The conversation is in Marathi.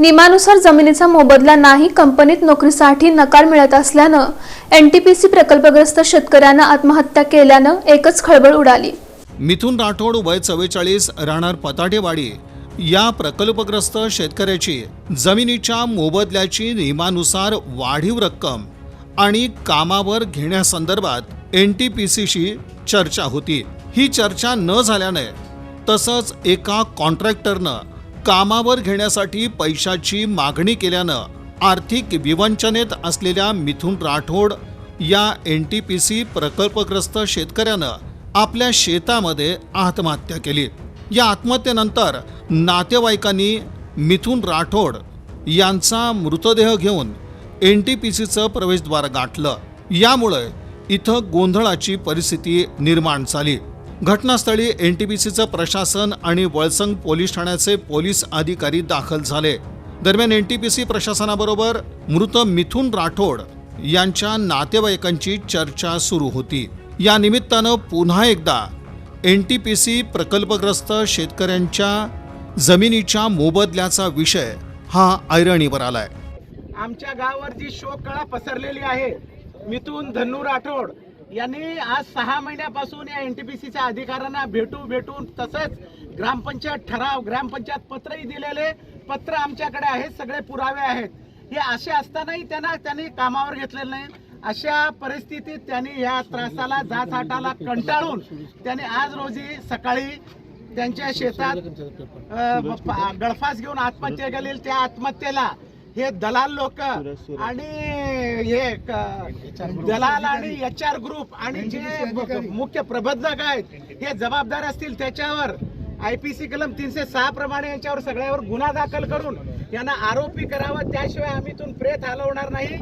नियमानुसार जमिनीचा मोबदला नाही कंपनीत नोकरीसाठी नकार मिळत असल्यानं एनटीपीसी प्रकल्पग्रस्त शेतकऱ्यानं आत्महत्या केल्यानं एकच खळबळ उडाली. मिथुन राठोड वय चव्वेचाळीस राहणार पताटेवाडी. या प्रकल्पग्रस्त शेतकऱ्याची जमिनीच्या मोबदल्याची नियमानुसार वाढीव रक्कम आणि कामावर घेण्यासंदर्भात एन टी पी सीशी चर्चा होती. ही चर्चा न झाल्याने तसंच एका कॉन्ट्रॅक्टरनं कामावर घेण्यासाठी पैशाची मागणी केल्यानं आर्थिक विवंचनेत असलेल्या मिथुन राठोड या एन टी पी सी प्रकल्पग्रस्त शेतकऱ्यानं आपल्या शेतामध्ये आत्महत्या केली. या आत्महत्येनंतर नातेवाईकांनी मिथुन राठोड यांचा मृतदेह घेऊन एन टी पी सीचं प्रवेशद्वार गाठलं. यामुळे इथं गोंधळाची परिस्थिती निर्माण झाली. घटनास्थळी एन टी पी सीचं प्रशासन आणि वळसंग पोलीस ठाण्याचे पोलीस अधिकारी दाखल झाले. दरम्यान एन टी पी सी प्रशासनाबरोबर मृत मिथुन राठोड यांच्या नातेवाईकांची चर्चा सुरू होती. या निमित्तानं पुन्हा एकदा एन टी पी सी प्रकल्पग्रस्त शेतकऱ्यांच्या जमिनीच्या मोबदल्याचा विषय हा ऐरणीवर आलाय. आमच्या गावावर जी शोककळा पसरलेली आहे मिथून धन्नू राठोड यांनी आज सहा महिन्यापासून या एन टी बी सीच्या अधिकाऱ्यांना भेटू भेटून तसंच ग्रामपंचायत ठराव ग्रामपंचायत पत्रही दिलेले पत्र आमच्याकडे आहेत सगळे पुरावे आहेत. हे असे असतानाही त्यांना त्यांनी कामावर घेतलेलं नाही. अशा परिस्थितीत त्यांनी या त्रासाला जाचाटाला कंटाळून त्यांनी आज रोजी सकाळी त्यांच्या शेतात गळफास घेऊन आत्महत्या केली त्या आत्महत्येला हे दलाल लोक आणि हे दलाल आणि एच आर ग्रुप आणि जे मुख्य प्रबंधक आहेत हे जबाबदार असतील त्याच्यावर आय पी सी कलम तीनशे सहा प्रमाणे यांच्यावर सगळ्यावर गुन्हा दाखल करून यांना आरोपी करावा त्याशिवाय आम्ही इथून प्रेत हलवणार नाही.